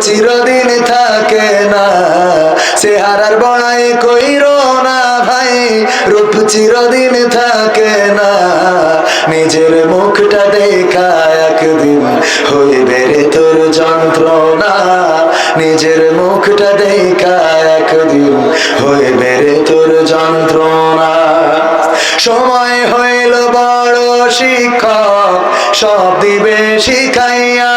চিরদিন থাকে না। সে হারার বড়াই কইর না ভাই। রূপ চিরদিন থাকে না। নিজের মুখটা দেখা একদিন হইবে রে তোর যন্ত্রণা। নিজের মুখটা দেখা একদিন হইবে রে তোর যন্ত্রণা। সময় হইল বড় শিক্ষক, সব দিবে শিখাইয়া।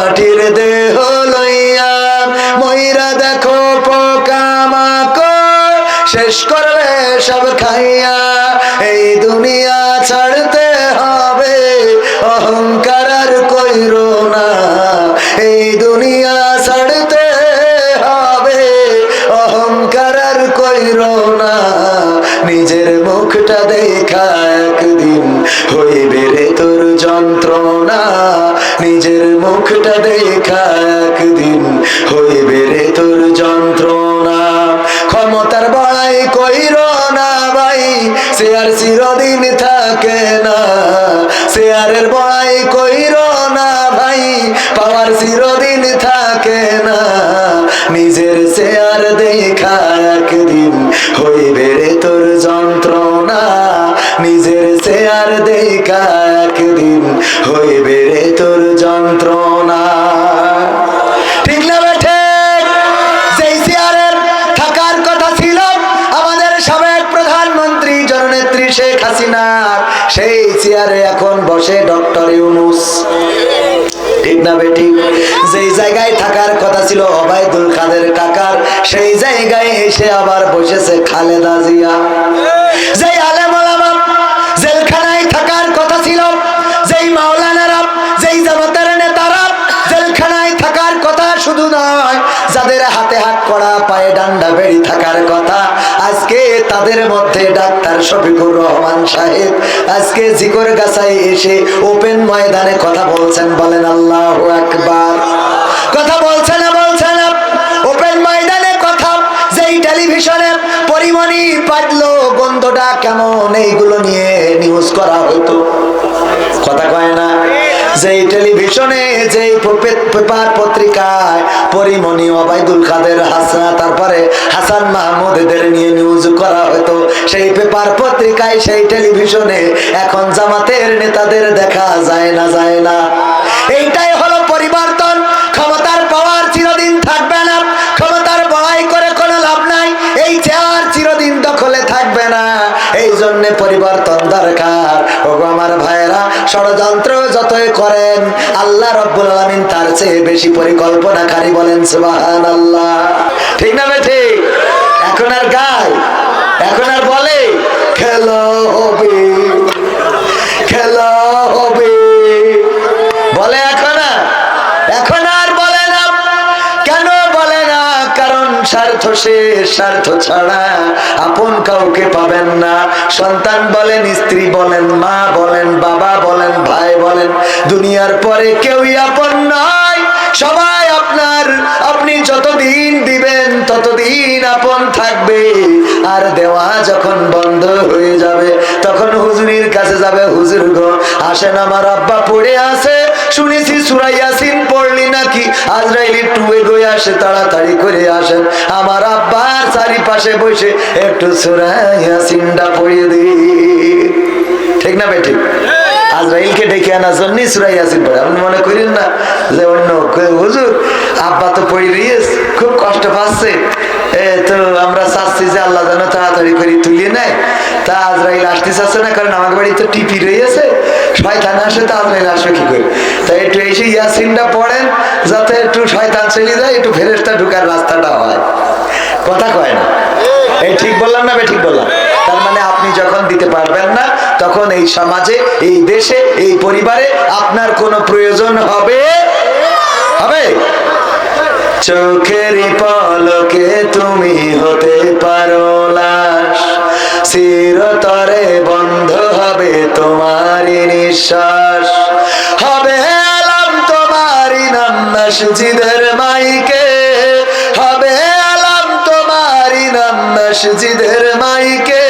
মাটির দেহ লইয়া ময়রা দেখো পোকা মাকড়। শেষ করবে সব খাইয়া এই দুনিয়া ছাড়তে হবে। অহংকার আর কইর না, এই দুনিয়া ছাড়তে হবে। অহংকার আর কইর না, নিজের মুখটা দেখা সে বড়াই কইর না ভাই, পাওয়ার চিরদিন থাকে না। নিজের শেয়ার দেখা একদিন হইবে রে তোর যন্ত্রণা। নিজের শেয়ার দেখা একদিন হইবে রে তোর যন্ত্রণা। ঠিক। যেই জায়গায় থাকার কথা ছিল অবায়দুল কাদের কাকার, সেই জায়গায় এসে আবার বসেছে খালেদা জিয়া। যেই আলেম পায়ে ডান্ডা বেড়ি থাকার কথা। আজকে তাদের মধ্যে ডাক্তার শফিকুর রহমান সাহেব আজকে জিকর গাছায় এসে ওপেন ময়দানে কথা বলছেন, বলেন আল্লাহ আকবার। কথা বলছে না বলছে না। ওপেন ময়দানে কথা, যেই টেলিভিশনে পরিমণি পাটলো গন্ধটা কেমন, এইগুলো নিয়ে নিউজ করা হতো কথা কয় না? যেই টেলিভিশনে, যেই পেপার পত্রিকায় পরিমণি ওবায়দুল কাদের হাসান, তারপরে হাসান মাহমুদের নিয়ে নিউজ করা হতো, সেই পেপার পত্রিকায়, সেই টেলিভিশনে এখন জামাতের নেতাদের দেখা যায় না যায় না। এইটাই ষড়যন্ত্র যতই করেন, আল্লাহ রব্বুল আলামিন তার চেয়ে বেশি পরিকল্পনাকারী বলেন সুবাহান আল্লাহ ঠিক না বেঠি? এখন আর গায়, এখন আর বলে, খেলা হবে খেলা হবে। বলে এখন এখন আর বলে না। কেন স্বার্থ সে স্বার্থ ছাড়া আপন কাউকে পাবেন না। সন্তান বলেন, স্ত্রী বলেন, মা বলেন, বাবা বলেন, ভাই বলেন, দুনিয়ার পরে কেউই আপন না সবাই আপনার, আপনি যতদিন দিবেন, ততদিন আপন থাকবে। আর দেওয়া যখন বন্ধ হয়ে যাবে, তখন হুজুরির কাছে যাবে, হুজুর গো, আসেন আমার আব্বা পড়ে আছে। শুনেছি সুরাইয়াসিন পড়লি নাকি? আজরাইলি টুয়ে গই আসে, তাড়াতাড়ি করে আসেন। আমার আব্বার চারিপাশে বসে একটু সুরাইয়াসিনটা পড়িয়ে দিই। ঠিক না বেঠিক আজরাইলকে ডেকে আনার জন্য সুরাই আসিন পড়ে আপনি মনে করেন না যে অন্য হুজুর, আব্বা তো পড়ে দিয়েস খুব কষ্ট পাচ্ছে। তো আমরা চাচ্ছি যে আল্লাহ যেন তাড়াতাড়ি করে তুলিয়ে নেয়। তা আজরাইল আসতে চাচ্ছে না, কারণ আমার বাড়ি তো টিপি রয়েছে শয়তান আসে তো আজরাইল আসবে কি করে? তাই একটু এসে ইয়াসিনটা পড়েন, যাতে একটু শয়তান চলে যায়, একটু ফেরেস্তা ঢুকার রাস্তাটা হয়। কথা কয় না? এই ঠিক বললাম না বে ঠিক বললাম? তার মানে যখন দিতে পারবেন না, তখন এই সমাজে, এই দেশে, এই পরিবারে আপনার কোনো প্রয়োজন হবে? হবে? চোখের পলকে তুমি হতে পারো লাশ। চিরতরে বন্ধ হবে তোমারই নিঃশ্বাস। হবে আলাম তোমারই নাম না সুজিদের মাইকে। হবে আলাম তোমারই নাম না সুজিদের মাইকে।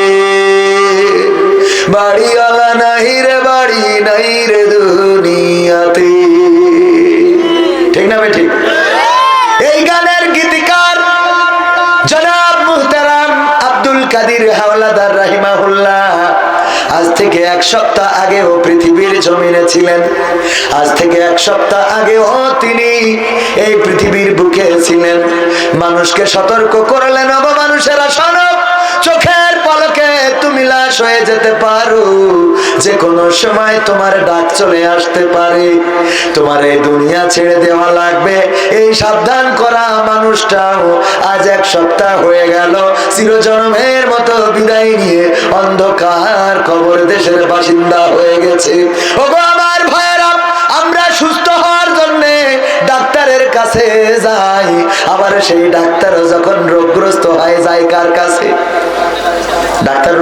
থেকে এক সপ্তাহ আগে আগেও পৃথিবীর জমিনে ছিলেন। আজ থেকে এক সপ্তাহ আগে আগেও তিনি এই পৃথিবীর বুকে ছিলেন। মানুষকে সতর্ক করলেন অব মানুষেরা সরব চোখের পলকে তুমি লাশ হয়ে যেতে পারো। কোনো সময় তোমার ডাক চলে আসতে পারে। তোমার এই দুনিয়া ছেড়ে দেওয়া লাগবে। এই সাবধান করা মানুষটাও আজ এক সপ্তাহ হয়ে গেল। চিরজন্মের মতো বিদায় নিয়ে অন্ধকার কবর দেশের বাসিন্দা হয়ে গেছে। ওগো আমার ভাইয়েরা, আমরা সুস্থ হওয়ার জন্য ডাক্তারের কাছে যাই। আবার সেই ডাক্তার যখন রোগগ্রস্ত হয় যায়, কার কাছে? ডাক্তার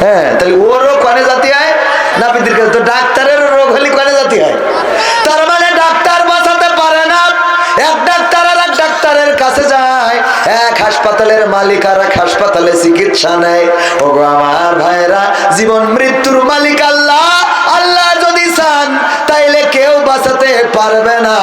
হ্যাঁ? মানে ডাক্তার ডাক্তারের কাছে যায়। এক হাসপাতালের মালিক আর এক হাসপাতালে চিকিৎসা নেয়। ওগো আমার ভাইরা জীবন মৃত্যুর মালিক আল্লাহ। পারবে না।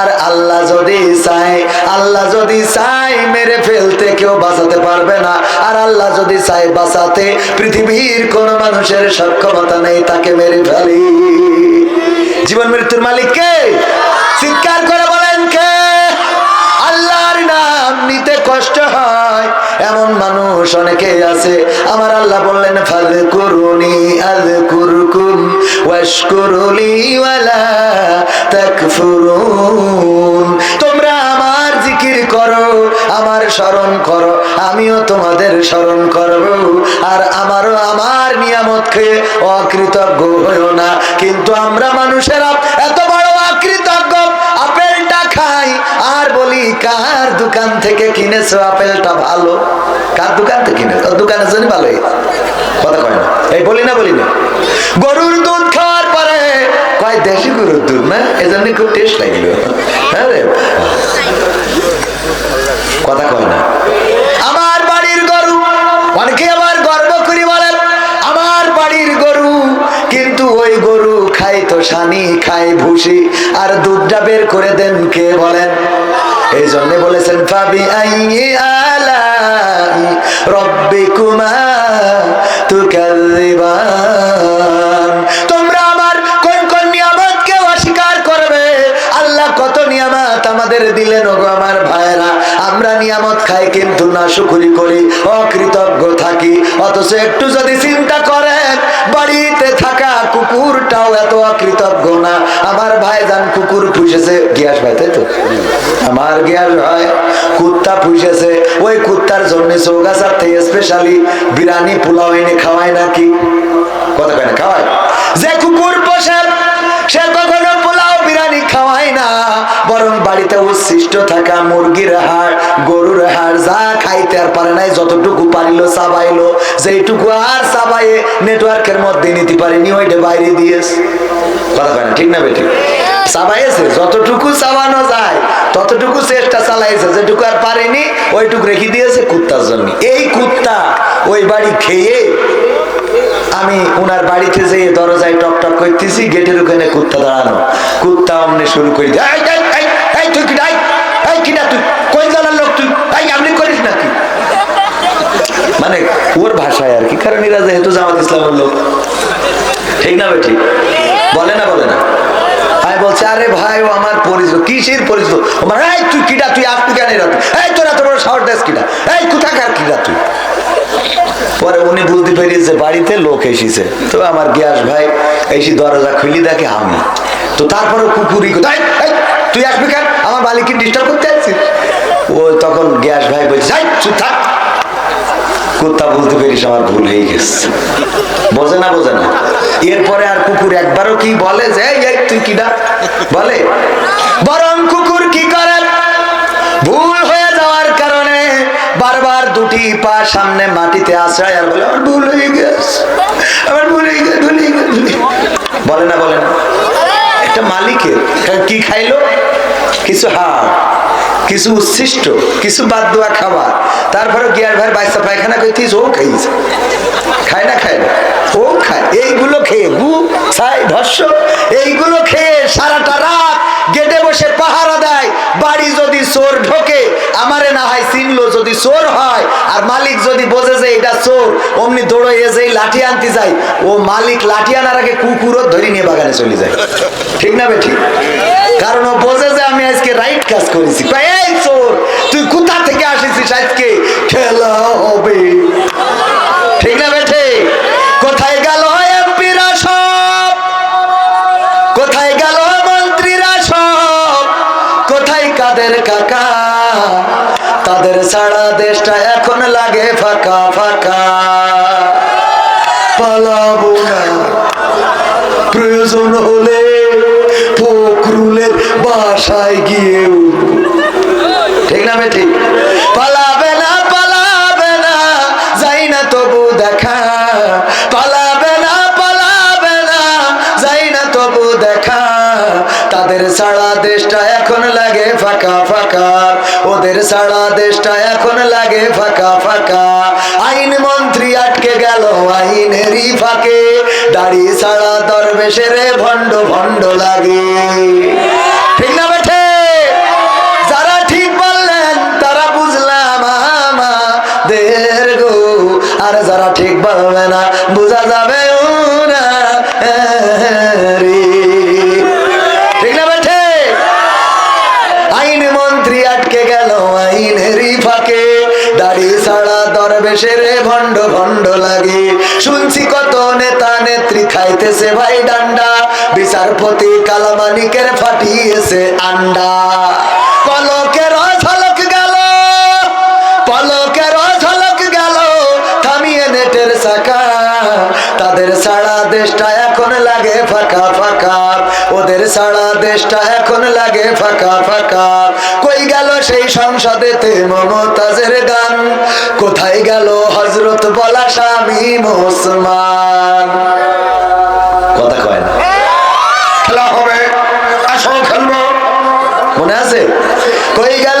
আর আল্লাহ যদি চায়, আল্লাহ যদি চায় মেরে ফেলতে কেউ বাঁচাতে পারবে না। আর আল্লাহ যদি চায় বাঁচাতে, পৃথিবীর কোন মানুষের সক্ষমতা নেই তাকে মেরে ফেলি। জীবন মৃত্যুর মালিককে চিৎকার করে নিতে কষ্ট হয়। এমন মানুষ অনেকে আছে। আমার আল্লাহ বললেন ফাল করুনি আল কুরকুম ওয়াশকুরুলি ওয়ালা তাকফুরুন। তোমরা আমার জিকির করো, আমার স্মরণ করো, আমিও তোমাদের স্মরণ করব। আর আমারও আমার নিয়ামত খেয়ে অকৃতজ্ঞ হইও না। কিন্তু আমরা মানুষেরা এত বলি? কার দোকান থেকে কিনেছো আপেলটা ভালো? কার দোকান থেকে কিনেছো? দোকানের জন্য ভালোই কথা কয় না। এই বলি না বলি না। গরুর দুধ খাওয়ার পরে কয়, দেশি গরুর দুধ না? এজন্য খুব টেস্ট লাগল। হ্যাঁ রে। কথা কয় না। আমার বাড়ির গরু, অনেকে আবার গর্ব করি বলেন, আমার বাড়ির গরু কিন্তু ওই গরু খাই তো সানি খাই ভুসি, আর দুধটা বের করে দেন কে বলেন? এই জন্য বলেছেন ফাবি আই আলাই রব্বিকুমা তুকাল্লিবান তোমরা আমার কোন কোন নিয়ামতকে অস্বীকার করবে? আল্লাহ কত নিয়ামত আমাদের দিলেন, ওগো আমার ভাইরা আমরা নিয়ামত খাই কিন্তু না শুকুরি করি, অকৃতজ্ঞ থাকি। অথচ একটু যদি চিন্তা করেন, বাড়িতে থাকা কুকুরটাও এত অকৃতজ্ঞ না। আমার ভাইজান কুকুর পুষেছে, গিয়াস ভাই, তাই তো? আমার গিয়াস ভাই, কুত্তা পুষেছে। ওই কুত্তার জন্য চৌগাছার থেকে স্পেশালি বিরিয়ানি, পোলাও এনে খাওয়ায় নাকি? কথা কয় না, খাওয়ায়? যে কুকুর পোষে, সে কখনো পোলাও, বিরিয়ানি খাওয়ায় না। বরং বাড়িতে উচ্ছিষ্ট থাকা মুরগির হাড় খাইতে আর পারে নাই যতটুকু পারিল চাবাইলো। যেইটুকু আর চাবাইয়ে নেটওয়ার্কের মধ্যে নিতে পারিনি ওইটা বাইরে দিয়েছে। কথা কয় ঠিক না বেটি? চাবাইছে যতটুকু চাবানো যায় ততটুকু চেষ্টা চালাইছে যেটুকু আর পারেনি ওইটুকু রেখে দিয়েছে কুত্তার জন্য। এই কুত্তা ওই বাড়ি খেয়ে আমি ওনার বাড়িতে যে দরজায় টক টক করতেছি গেটের ওখানে কুত্তা দাঁড়ানো। কুত্তা অমনি শুরু করে দিয়ে "এই, এই, এই, এই, তুই তুই কোন জানার লোক তুই এই আপনি করিস নাকি মানে ওর যেহেতু জামাত ইসলামের লোক। ঠিক না বেটি? বলে না বলে না। পরে উনি বুঝতে বাড়িতে লোক এসেছে। তো আমার গ্যাস ভাই এসে দরজা খুলি দেখে আমি তো তারপরে কুকুরি তুই আসবি কেন? আমার বালিকে ডিস্টার্ব করতে আসছিস? ও তখন গ্যাস ভাই বলছে "এই, চুপ থাক। কুত্তা বলতে পেরিস আমার ভুল হয়ে গেছে। বোঝে না বোঝে না। এরপরে আর কুকুর একবারও কি বলে যে "এই, এই, তুই কিডা বলে বরং কুকুর কি করে? ভুল হয়ে যাওয়ার কারণে বারবার দুটি পা সামনে মাটিতে আশ্রয় আর বলে আমার ভুল হয়ে গেছে। আমার ভুল হয়ে গেছে।" বলে না বলে না। এটা মালিকের, কি খাইলো? কিছু হাড়, কিছু উচ্ছিষ্ট, কিছু বাদ দেওয়া খাবার। তারপরে গিয়ার ভাই বাইসা পায়খানা করতিস ও খাইছে। খায় না খায় না? ও খায়। এইগুলো খেয়ে গু ছাই ধর্ষ এইগুলো খেয়ে সারাটা রাত গেটে বসে পাহারা দেয়। বাড়ি যদি চোর ঢোকে, আমারে না হয় চিনলো যদি চোর হয় আর মালিক যদি বোঝে যে এটা চোর, অমনি দৌড়ে যে লাঠি আনতে যায়, ও মালিক লাঠি আনার আগে কুকুরও ধরে নিয়ে বাগানে চলে যায়। ঠিক না বেঠিক কারণ ও বোঝে যে আমি আজকে রাইট কাজ করেছি। এই চোর, তুই কোথা থেকে আসিস আজকে? খেলা হবে। ঠিক না বেঠে? কোথায় গেল কাদের কাকা? তাদের সারা দেশটা লাগে ফাঁকা ফাঁকা। পালাবো না। প্রয়োজন হলে ফকরুলের বাসায় গিয়েও। ঠিক না পালাবে না পালাবে না, যাই না তবু দেখা। পালাবে না পালাবে না, যাই না তবু দেখা। তাদের সারা দেশটা এখন লাগে ফাঁকা ফাঁকা। ওদের সারা দেশটা এখন লাগে ফাঁকা ফাঁকা। আইন মন্ত্রী আটকে গেল, আইনেরই ফাঁকে। দাড়ি ছাড়া দরবেশের ভণ্ড ভণ্ড লাগে। ঠিক না বেঠে? যারা ঠিক বললেন, তারা বুঝলাম আমাদের গো। আর যারা ঠিক বলবে না, বোঝা যাবে ছাড়া দরবেশের ভণ্ড ভণ্ড লাগে। শুনছি কত নেতা নেত্রী খাইতেছে ভাই ডান্ডা। বিচারপতি কালামানিকের ফাটিয়েছে আন্ডা। পলকের ঝলক গেল, পলকের ঝলক গেল, থামিয়ে নেটের চাকা। তাদের সারা দেশটা এখন লাগে ফাঁকা ফাঁকা। ওদের সারা দেশটা এখন লাগে ফাঁকা ফাঁকা। সংসদেতে মমতাজের গান। কোথায় গেল হজরত বলা স্বামী মুসলমান কথা কয় না খেলা হবে আসো খেলব মনে আছে কই গেল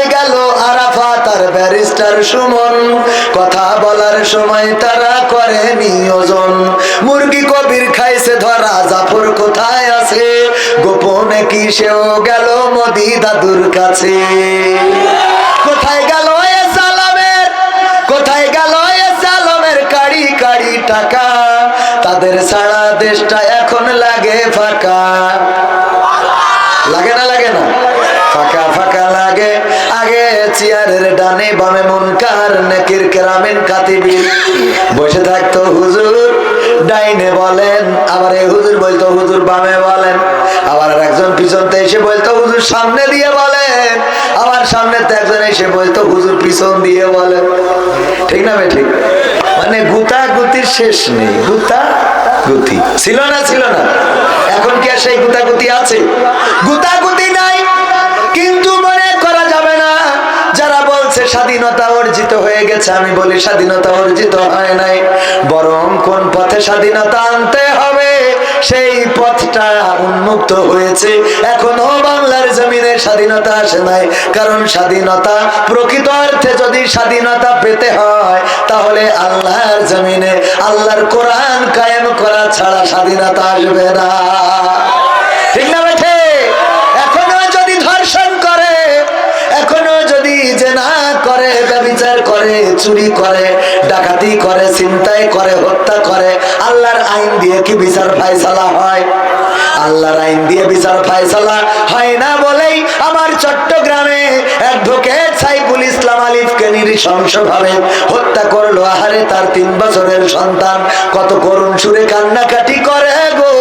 আর ব্যারিস্টার সুমন। কথা বলার সময় তারা করে নিয়োজন। মুরগি কবির খাইছে ধরা, জাফর কোথায় আছে? গোপনে কি সেও গেল মোদি দাদুর কাছে? কোথায় গেল এ কোথায় গেল এ কাড়ি কাড়ি টাকা? তাদের সারা দেশটা এখন লাগে ফাঁকা। লাগে না লাগে না? ফাঁকা ফাঁকা লাগে। চেয়ারের ডানে বামে মুনকার, নেকির কেরামেন কাতিবির বসে থাকতো হুজুর, ডাইনে বলেন, আবার এই হুজুর বলতো হুজুর বামে বলেন। আবার একজন পিছনতে এসে বলতো হুজুর সামনে দিয়ে বলেন। আবার সামনে একজন এসে বলতো হুজুর পিছন দিয়ে বলেন। ঠিক না ঠিক মানে গুতা গুতির শেষ নেই, গুতা গুতি। ছিল না ছিল না। এখন কি আর সেই গুতাগুতি আছে? গুতাগুতি স্বাধীনতা অর্জিত হয়ে গেছে, আমি বলি স্বাধীনতা অর্জিত হয় নাই। বরং কোন পথে স্বাধীনতা আনতে হবে, সেই পথটা উন্মুক্ত হয়েছে। এখনও বাংলার জমিনে স্বাধীনতা আসে নাই, কারণ স্বাধীনতা প্রকৃত অর্থে যদি স্বাধীনতা পেতে হয়, তাহলে আল্লাহর জমিনে, আল্লাহর কোরআন কায়েম করা ছাড়া স্বাধীনতা আসবে না। চুরি করে, ডাকাতি করে চিন্তাই করে, হত্যা করে, আল্লাহর আইন দিয়ে কি বিচার ফায়সালা হয়? আল্লাহর আইন দিয়ে বিচার ফায়সালা হয় না বলেই আমার চট্টগ্রামে অ্যাডভোকেট সাইফুল ইসলাম আলিফকে নৃশংস হত্যা করল। আহারে, তার তিন বছরের সন্তান কত করুণ সুরে কান্নাকাটি করে গো।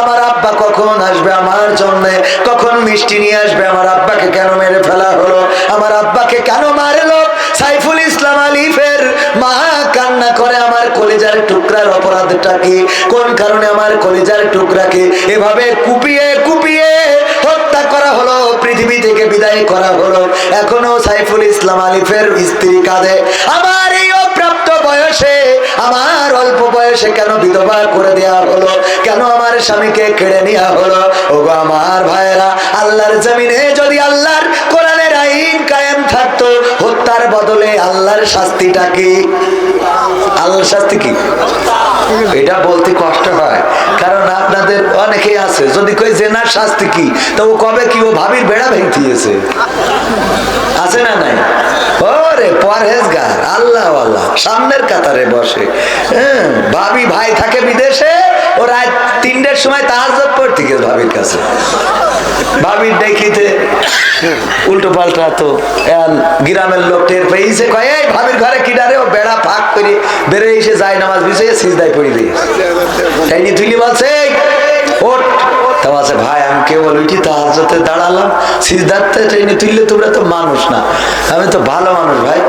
আমার আব্বা কখন আসবে আমার জন্য? কখন মিষ্টি নিয়ে আসবে? আমার আব্বাকে কেন মেরে ফেলা হলো? আমার আব্বাকে কেন মারলো? সাইফুল আলিফের মা কান্না করে আমার কলিজার টুকরার অপরাধটা কি কোন কারণে আমার কলিজার টুকরাকে এভাবে কুপিয়ে কুপিয়ে হত্যা করা হলো, পৃথিবী থেকে বিদায় করা হলো? এখনও সাইফুল ইসলাম আলিফের স্ত্রী কাঁদে। আমার এই অপ্রাপ্ত বয়সে, আমার অল্প বয়সে কেন বিধবা করে দেয়া হলো? কেন আমার স্বামীকে কেড়ে নেওয়া হলো? ওগো আমার ভাইয়েরা, আল্লাহর জমিনে যদি আল্লাহর কোরআনের আইন কায়েম থাকতো হত্যার বদলে আল্লাহর শাস্তিটা কি আল্লাহর শাস্তি কি? এটা বলতে কষ্ট হয়। কারণ আপনাদের অনেকেই আছে, যদি কই জেনার শাস্তি কি? তো ও কবে কি ও ভাবির বেড়া ভেঙতিয়েছে আছে না নাই? ওরে পরহেজগার, আল্লাহ আল্লাহ, সামনের কাতারে বসে। হ্যাঁ ভাবি ভাই থাকে বিদেশে ও রাত তিনটের সময় তাহাজত পড়তে গেছে ভাবির কাছে। ভাবির দেখিতে উল্টো পাল্টা তো গ্রামের লোক টের পেয়েছে কয় ভাবির ঘরে কিনারে ও বেড়া ফাঁক করে বেড়ে এসে যায় নামাজ বিছিয়ে সিজদায় পড়ি দিয়ে তুলি বলছে "এই, তা বলছে ভাই আমি তাহাজতে দাঁড়ালাম তুললে তো মানুষ না আমি তো ভালো মানুষ ভাই।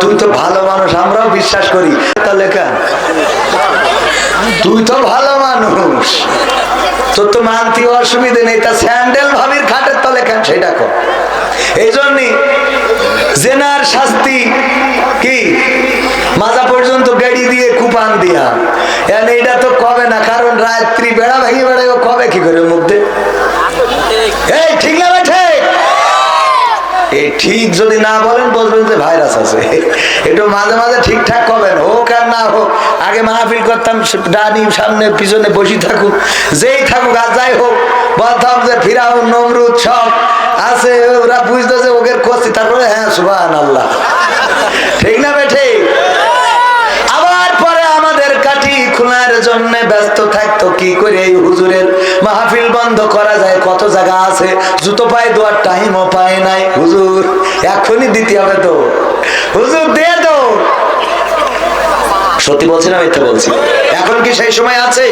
তুই তো ভালো মানুষ আমরাও বিশ্বাস করি। তাহলে কেন তুই তো ভালো মানুষ। তোর তো মানতে অসুবিধে নেই, তা স্যান্ডেল ভাবির খাটের তলে কেন সেটা কর এই জন্যই জেনার শাস্তি কি? মাজা পর্যন্ত গাড়ি দিয়ে কুপান দিয়া। এইটা তো কবে না, কারণ রাত্রি বেড়া ভেঙে বেড়াই কবে কি করে মধ্যে এই, ঠিক না ঠিক? এই ঠিক যদি না বলেন, বলবেন যে ভাইরাস আছে। একটু মাঝে মাঝে ঠিকঠাক করবেন হোক আর না হোক আগে মাহফিল করতাম ডানি সামনে পিছনে বসি থাকুক, যেই থাকুক আর যাই হোক বলতাম যে ফিরাও নমরুদ সব আছে, ওরা বুঝতো যে ওকে করছি তারপরে হ্যাঁ সুবান আল্লাহ ঠিক না বে ঠিক আবার পরে আমাদের কাঠি খোলার জন্য ব্যস্ত থাকতো, কি করে এই হুজুরের মাহফিল বন্ধ করা যায়, কত জায়গা আছে? জুতো পায়ে দেওয়ার টাইমও পায় নাই, হুজুর, এখনই দিতে হবে তো। হুজুর, দিয়ে তো সত্যি বলছি না মিথ্যা বলছি? এখন কি সেই সময় আছে?